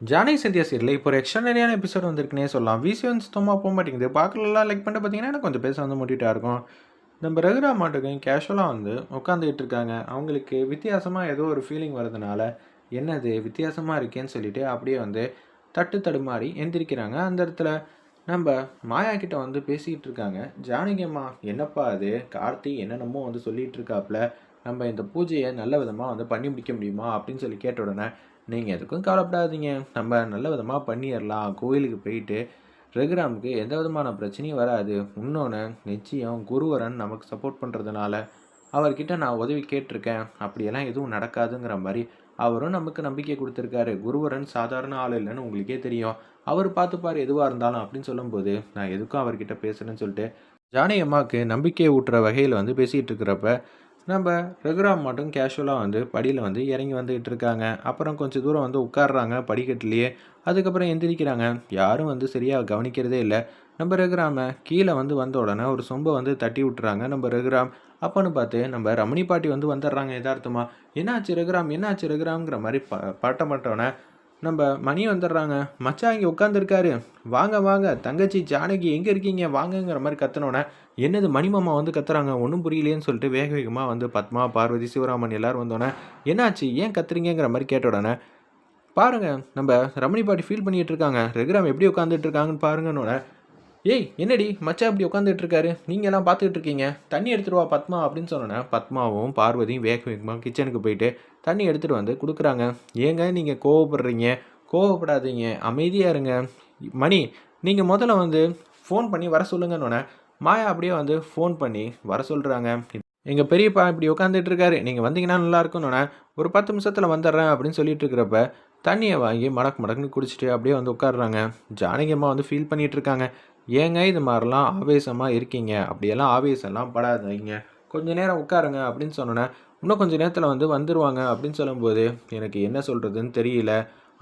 Johnny Sandhya serial இப்போ ஒரு எக்ஸ்ட்ரானரியான episode வந்திருக்குனே சொல்லலாம். விசியன் சுத்தமாக போக மாட்டேங்குது. பார்க்கலாம் லைக் பண்ணிட்டு பார்த்தீங்கன்னா எனக்கு கொஞ்சம் பேச வந்து முட்டிட்டா இருக்கும். நம்ம ரகுரா மாட்டுக்கும் கேஷுவலாக வந்து உட்காந்துக்கிட்டு இருக்காங்க. அவங்களுக்கு வித்தியாசமாக ஏதோ ஒரு ஃபீலிங் வரதுனால என்னது வித்தியாசமாக இருக்கேன்னு சொல்லிட்டு அப்படியே வந்து தட்டு தடுமாறி எந்திரிக்கிறாங்க. அந்த இடத்துல நம்ம மாயா கிட்ட வந்து பேசிக்கிட்டு இருக்காங்க. ஜானகி அம்மா என்னப்பா அது? கார்த்தி என்னென்னமோ வந்து சொல்லிகிட்டு இருக்காப்புல நம்ம இந்த பூஜையை நல்ல விதமாக வந்து பண்ணி முடிக்க முடியுமா அப்படின்னு சொல்லி கேட்ட உடனே நீங்கள் எதுக்கும் கவலைப்படாதீங்க. நம்ம நல்ல விதமாக பண்ணிடலாம். கோயிலுக்கு போயிட்டு ரகுராமுக்கு எந்த விதமான பிரச்சனையும் வராது. இன்னொன்று நிச்சயம் குருவரன் நமக்கு சப்போர்ட் பண்ணுறதுனால அவர்கிட்ட நான் உதவி கேட்டிருக்கேன். அப்படியெல்லாம் எதுவும் நடக்காதுங்கிற மாதிரி அவரும் நமக்கு நம்பிக்கை கொடுத்துருக்காரு. குருவரன் சாதாரண ஆள் இல்லைன்னு உங்களுக்கே தெரியும். அவர் பார்த்துப்பார் எதுவாக இருந்தாலும் அப்படின்னு சொல்லும்போது நான் எதுக்கும் அவர்கிட்ட பேசுகிறேன்னு சொல்லிட்டு ஜானகி அம்மாவுக்கு நம்பிக்கையை ஊட்டுற வகையில் வந்து பேசிகிட்டு இருக்கிறப்ப நம்ம ரகுராம் மட்டும் கேஷுவலாக வந்து படியில் வந்து இறங்கி வந்துக்கிட்டு இருக்காங்க. அப்புறம் கொஞ்சம் தூரம் வந்து உட்காடுறாங்க படிக்கட்டுலேயே. அதுக்கப்புறம் எந்திரிக்கிறாங்க. யாரும் வந்து சரியாக கவனிக்கிறதே இல்லை. நம்ம ரகுராம கீழே வந்து வந்த உடனே ஒரு சொம்பை வந்து தட்டி விட்டுறாங்க நம்ம ரகுராம் அப்போன்னு பார்த்து நம்ம ரமணி பாட்டி வந்து வந்துடுறாங்க எதார்த்தமாக என்னாச்சு ரகுராம் என்னாச்சு ரகுராம்ங்கிற மாதிரி ப பட்டம் பட்டோன்னே நம்ம மணி வந்துடுறாங்க. மச்சான் இங்கே உட்காந்துருக்காரு வாங்க வாங்க. தங்கச்சி ஜானகி எங்கே இருக்கீங்க? வாங்கங்கிற மாதிரி கத்துனோன்னே என்னது மணிமாமா வந்து கத்துறாங்க? ஒன்றும் புரியலையேன்னு சொல்லிட்டு வேக வேகமாக வந்து பத்மா பார்வதி சிவராமன் எல்லோரும் வந்தோடனே என்னாச்சு? ஏன் கத்துறீங்கிற மாதிரி கேட்ட உடனே பாருங்க நம்ம ரமணி பாட்டி ஃபீல் பண்ணிகிட்டு இருக்காங்க. ரெகுராம் எப்படி உட்காந்துட்டு இருக்காங்கன்னு பாருங்கன்னோட ஏய் என்னடி மச்சான் அப்படி உட்காந்துட்டு இருக்காரு நீங்கள் எல்லாம் பார்த்துக்கிட்டு இருக்கீங்க தண்ணி எடுத்துகிட்டு வா பத்மா அப்படின்னு சொன்னோன்னே பத்மாவும் பார்வதியும் வேக வேகமாக கிச்சனுக்கு போயிட்டு தண்ணி எடுத்துகிட்டு வந்து கொடுக்குறாங்க. ஏங்க நீங்கள் கோவப்படுறீங்க? கோவப்படாதீங்க. அமைதியாக இருங்க. மணி நீங்கள் முதல்ல வந்து ஃபோன் பண்ணி வர சொல்லுங்கன்னொன்னே மாயா அப்படியே வந்து ஃபோன் பண்ணி வர சொல்கிறாங்க எங்கள் பெரியப்பா இப்படி உட்காந்துட்டு இருக்காரு நீங்கள் வந்தீங்கன்னா நல்லா இருக்கும்னோடனே ஒரு பத்து நிமிஷத்தில் வந்துடுறேன் அப்படின்னு சொல்லிட்டு இருக்கிறப்ப தண்ணியை வாங்கி மடக்கு மடக்குன்னு குடிச்சிட்டு அப்படியே வந்து உட்காடுறாங்க ஜானகி அம்மா வந்து ஃபீல் பண்ணிகிட்டு இருக்காங்க ஏங்க இது மாதிரிலாம் ஆவேசமாக இருக்கீங்க? அப்படியெல்லாம் ஆவேசம்லாம் படாதீங்க. கொஞ்ச நேரம் உட்காருங்க அப்படின்னு சொன்னோன்னே இன்னும் கொஞ்சம் நேரத்தில் வந்து வந்துடுவாங்க அப்படின்னு சொல்லும்போது எனக்கு என்ன சொல்கிறதுன்னு தெரியல.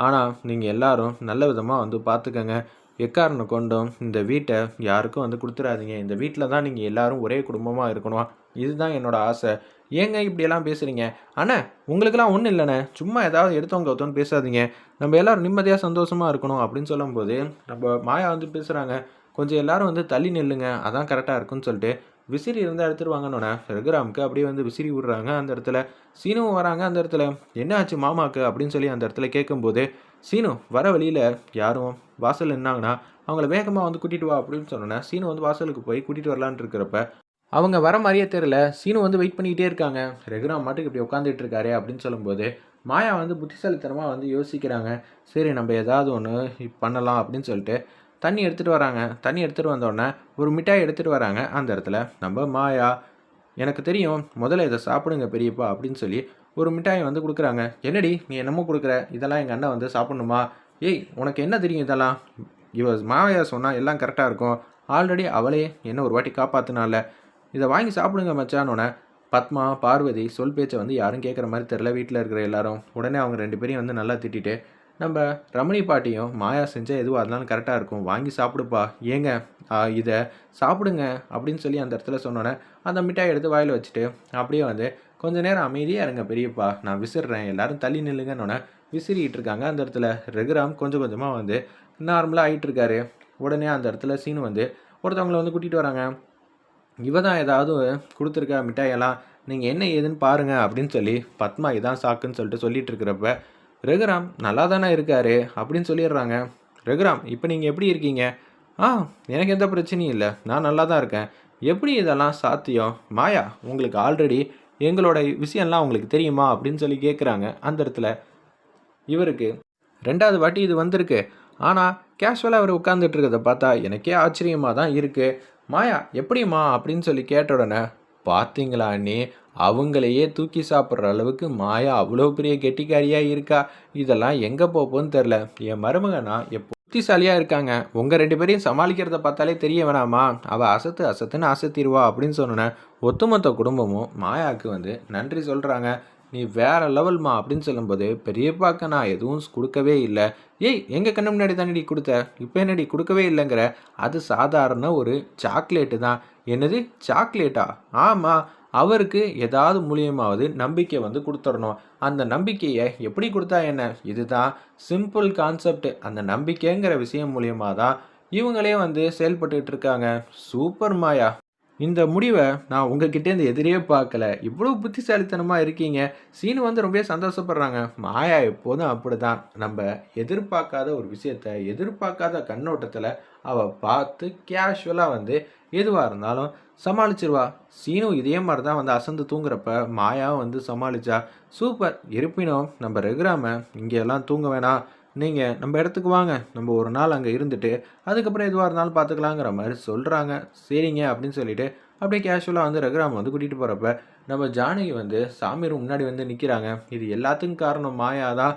ஆனால் நீங்கள் எல்லாரும் நல்ல விதமாக வந்து பார்த்துக்கங்க எக்காரனை கொண்டும் இந்த வீட்டை யாருக்கும் வந்து கொடுத்துடாதீங்க இந்த வீட்டில் தான் நீங்கள் எல்லாரும் ஒரே குடும்பமாக இருக்கணும். இதுதான் என்னோட ஆசை. ஏங்க இப்படியெல்லாம் பேசுகிறீங்க அண்ணே உங்களுக்கெல்லாம் ஒன்றும் இல்லைண்ணே. சும்மா ஏதாவது எடுத்தவங்க ஒருத்தவங்க பேசாதீங்க. நம்ம எல்லோரும் நிம்மதியாக சந்தோஷமாக இருக்கணும் அப்படின்னு சொல்லும்போது நம்ம மாயா வந்து பேசுகிறாங்க கொஞ்சம் எல்லாரும் வந்து தள்ளி நில்லுங்க அதான் கரெக்டாக இருக்குன்னு சொல்லிட்டு விசிறி இருந்தால் எடுத்துருவாங்கன்னொன்னே ரகுராமுக்கு அப்படியே வந்து விசிறி விடுறாங்க அந்த இடத்துல. சீனுவும் வராங்க அந்த இடத்துல. என்ன ஆச்சு மாமாக்கு? அப்படின்னு சொல்லி அந்த இடத்துல கேட்கும்போது சீனு வர வழியில் யாரும் வாசல் நின்னாங்கன்னா அவங்கள வேகமாக வந்து கூட்டிகிட்டு வா அப்படின்னு சொன்னோன்னே சீனு வந்து வாசலுக்கு போய் கூட்டிகிட்டு வரலான்னு இருக்கிறப்ப அவங்க வர மாதிரியே தெரில சீனு வந்து வெயிட் பண்ணிக்கிட்டே இருக்காங்க. ரெகுராம் மாட்டுக்கு இப்படி உட்காந்துட்டு இருக்காரு அப்படின்னு சொல்லும்போது மாயா வந்து புத்திசாலித்தனமாக வந்து யோசிக்கிறாங்க. சரி நம்ம ஏதாவது ஒன்று பண்ணலாம் அப்படின்னு சொல்லிட்டு தண்ணி எடுத்துகிட்டு வராங்க. தண்ணி எடுத்துகிட்டு வந்தோடனே ஒரு மிட்டாய் எடுத்துகிட்டு வராங்க அந்த இடத்துல. நம்ம மாயா எனக்கு தெரியும் முதல்ல இதை சாப்பிடுங்க பெரியப்பா அப்படின்னு சொல்லி ஒரு மிட்டாயை வந்து கொடுக்குறாங்க. என்னடி நீ என்னமோ கொடுக்குற? இதெல்லாம் எங்கள் அண்ணன் வந்து சாப்பிடணுமா? ஏய் உனக்கு என்ன தெரியும் இதெல்லாம்? இவ மாயா சொன்னால் எல்லாம் கரெக்டாக இருக்கும். ஆல்ரெடி அவளே என்ன ஒரு வாட்டி காப்பாற்றினால இதை வாங்கி சாப்பிடுங்க மச்சானோன்னே பத்மா பார்வதி சொல் பேச்சை வந்து யாரும் கேட்குற மாதிரி தெரில வீட்டில் இருக்கிற எல்லாரும். உடனே அவங்க ரெண்டு பேரையும் வந்து நல்லா திட்டிட்டு நம்ம ரமணி பாட்டியும் மாயா செஞ்சால் எதுவாக இருந்தாலும் கரெக்டாக இருக்கும். வாங்கி சாப்பிடுப்பா. ஏங்க இதை சாப்பிடுங்க அப்படின்னு சொல்லி அந்த இடத்துல சொன்னோன்னே அந்த மிட்டாய் எடுத்து வாயில் வச்சுட்டு அப்படியே வந்து கொஞ்ச நேரம் அமைதியாக இருங்க பெரியப்பா. நான் விசிறேன். எல்லாரும் தள்ளி நில்லுங்கன்னொன்னே விசிறிகிட்டு இருக்காங்க அந்த இடத்துல. ரகுராம் கொஞ்சம் கொஞ்சமாக வந்து நார்மலாக ஆகிட்டு இருக்காரு. உடனே அந்த இடத்துல சீனு வந்து ஒருத்தவங்களை வந்து கூட்டிகிட்டு வராங்க. இவ தான் ஏதாவது கொடுத்துருக்கா மிட்டாயெல்லாம் நீங்கள் என்ன ஏதுன்னு பாருங்கள் அப்படின்னு சொல்லி பத்மா இதான் சாக்குன்னு சொல்லிட்டு சொல்லிட்டு இருக்கிறப்ப ரகுராம் நல்லா தானே இருக்காரு? அப்படின்னு சொல்லிடுறாங்க. ரகுராம் இப்போ நீங்கள் எப்படி இருக்கீங்க? ஆ எனக்கு எந்த பிரச்சனையும் இல்லை. நான் நல்லா தான் இருக்கேன். எப்படி இதெல்லாம் சாத்தியம்? மாயா உங்களுக்கு ஆல்ரெடி எங்களோட விஷயம்லாம் உங்களுக்கு தெரியுமா? அப்படின்னு சொல்லி கேட்குறாங்க அந்த இடத்துல. இவருக்கு ரெண்டாவது வாட்டி இது வந்திருக்கு. ஆனால் கேஷுவலாக அவர் உட்காந்துட்டு இருக்கிறத பார்த்தா எனக்கே ஆச்சரியமாக தான் இருக்குது மாயா எப்படிம்மா? அப்படின்னு சொல்லி கேட்ட உடனே பார்த்தீங்களா அண்ணி? அவங்களையே தூக்கி சாப்பிட்ற அளவுக்கு மாயா அவ்வளோ பெரிய கெட்டிக்காரியாக இருக்கா? இதெல்லாம் எங்கே போப்போன்னு தெரில என் மருமகனா எப்போ புத்திசாலியாக இருக்காங்க. உங்கள் ரெண்டு பேரையும் சமாளிக்கிறத பார்த்தாலே தெரிய வேணாமா? அவள் அசத்து அசத்துன்னு அசத்திடுவா அப்படின்னு சொன்னேன் ஒட்டுமொத்த குடும்பமும் மாயாவுக்கு வந்து நன்றி சொல்கிறாங்க நீ வேற லெவல்மா அப்படின்னு சொல்லும்போது பெரியப்பாக்க நான் எதுவும் கொடுக்கவே இல்லை. ஏய் எங்கள் கண்ணு முன்னாடி தானடி கொடுத்த? இப்போ என்னடி கொடுக்கவே இல்லைங்கிற? அது சாதாரண ஒரு சாக்லேட்டு தான். என்னது? சாக்லேட்டா ஆமாம் அவருக்கு ஏதாவது மூலியமாவது நம்பிக்கை வந்து கொடுத்துடணும். அந்த நம்பிக்கையை எப்படி கொடுத்தா என்ன? இதுதான் சிம்பிள் கான்செப்ட் அந்த நம்பிக்கைங்கிற விஷயம் மூலியமாக தான் இவங்களே வந்து செயல்பட்டுட்டு இருக்காங்க. சூப்பர் மாயா. இந்த முடிவை நான் உங்ககிட்டேருந்து எதிரே பார்க்கல. இவ்வளோ புத்திசாலித்தனமாக இருக்கீங்க. சீனு வந்து ரொம்ப சந்தோஷப்படுறாங்க. மாயா எப்போதும் அப்படி தான் நம்ம எதிர்பார்க்காத ஒரு விஷயத்த எதிர்பார்க்காத கண்ணோட்டத்தில் அவள் பார்த்து கேஷுவலாக வந்து எதுவாக இருந்தாலும் சமாளிச்சிருவா. சீனு இதே மாதிரி தான் வந்து அசந்து தூங்குறப்ப மாயாவும் வந்து சமாளிச்சா சூப்பர் இருப்பினும் நம்ம ரெகுராம இங்கே எல்லாம் தூங்க வேணாம். நீங்கள் நம்ம இடத்துக்கு வாங்க. நம்ம ஒரு நாள் அங்கே இருந்துட்டு அதுக்கப்புறம் எதுவாக இருந்தாலும் பார்த்துக்கலாங்கிற மாதிரி சொல்கிறாங்க சரிங்க அப்படின்னு சொல்லிட்டு அப்படியே கேஷுவலாக வந்து ரகுராம் வந்து கூட்டிகிட்டு போகிறப்ப நம்ம ஜானகி வந்து சாமி முன்னாடி வந்து நிற்கிறாங்க இது எல்லாத்துக்கும் காரணம் மாயா தான்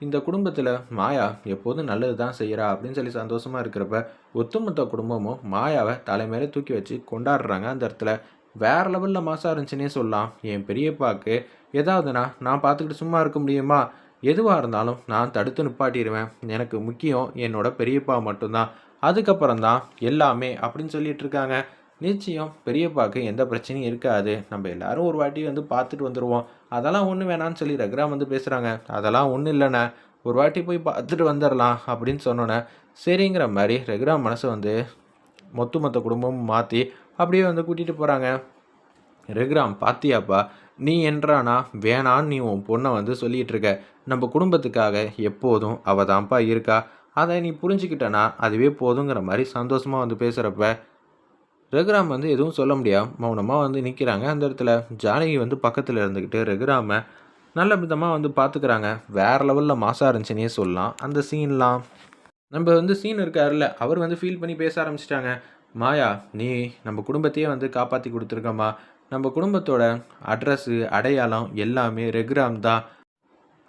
இந்த குடும்பத்தில் மாயா எப்போதும் நல்லது தான் செய்கிறா அப்படின்னு சொல்லி சந்தோஷமாக இருக்கிறப்ப ஒத்துமொத்த குடும்பமும் மாயாவை தலைமையில தூக்கி வச்சு கொண்டாடுறாங்க அந்த இடத்துல. வேற லெவலில் மாசாக இருந்துச்சுன்னே சொல்லலாம். என் பெரியப்பாவுக்கு ஏதாவதுனா நான் பார்த்துக்கிட்டு சும்மா இருக்க முடியுமா? எதுவாக இருந்தாலும் நான் தடுத்து நிப்பாட்டிடுவேன். எனக்கு முக்கியம் என்னோட பெரியப்பா மட்டும்தான். அதுக்கப்புறம் தான் எல்லாமே அப்படின்னு சொல்லிட்டு இருக்காங்க. நிச்சயம் பெரியப்பாக்கு எந்த பிரச்சனையும் இருக்காது. நம்ம எல்லாரும் ஒரு வாட்டி வந்து பார்த்துட்டு வந்துடுவோம் அதெல்லாம் ஒன்றும் வேணான்னு சொல்லி ரகுராம் வந்து பேசுகிறாங்க அதெல்லாம் ஒன்றும் இல்லைண்ணே. ஒரு வாட்டி போய் பார்த்துட்டு வந்துடலாம் அப்படின்னு சொன்னோன்னே சரிங்கிற மாதிரி ரகுராம் மனசை வந்து மொத்த மொத்த குடும்பமும் மாற்றி அப்படியே வந்து கூட்டிகிட்டு போகிறாங்க ரகுராம் பாத்தியாப்பா நீ என்றானா? வேணான்னு நீ உன் பொண்ணை வந்து சொல்லிகிட்டு இருக்க. நம்ம குடும்பத்துக்காக எப்போதும் அவ தான்ப்பா இருக்கா? அதை நீ புரிஞ்சுக்கிட்டனா? அதுவே போதுங்கிற மாதிரி சந்தோஷமாக வந்து பேசுகிறப்ப ரகுராம் வந்து எதுவும் சொல்ல முடியாது மௌனமாக வந்து நிற்கிறாங்க அந்த இடத்துல ஜானகி வந்து பக்கத்தில் இருந்துக்கிட்டு ரகுராமை நல்ல விதமாக வந்து பார்த்துக்கிறாங்க வேறு லெவலில் மாசாக இருந்துச்சுன்னே சொல்லலாம். அந்த சீன்லாம் நம்ம வந்து சீன் இருக்காருல்ல அவர் வந்து ஃபீல் பண்ணி பேச ஆரம்பிச்சிட்டாங்க. மாயா நீ நம்ம குடும்பத்தையே வந்து காப்பாற்றி கொடுத்துருக்கம்மா. நம்ம குடும்பத்தோட அட்ரஸ்ஸு அடையாளம் எல்லாமே ரெகுராம் தான்.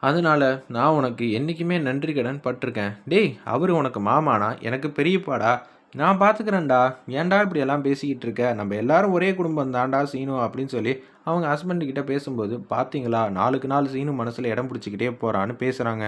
அதனால நான் உனக்கு என்றைக்குமே நன்றி கடன் பட்டிருக்கேன். டேய் அவர் உனக்கு மாமானா? எனக்கு பெரியப்பாடா நான் பார்த்துக்கிறேன்டா ஏன்டா இப்படி எல்லாம் பேசிக்கிட்டு இருக்க? நம்ம எல்லாரும் ஒரே குடும்பம் தான்டா சீனு அப்படின்னு சொல்லி அவங்க ஹஸ்பண்ட் கிட்ட பேசும்போது பார்த்தீங்களா நாளுக்கு நாள் சீனு மனசில் இடம் பிடிச்சிக்கிட்டே போகிறான்னு பேசுகிறாங்க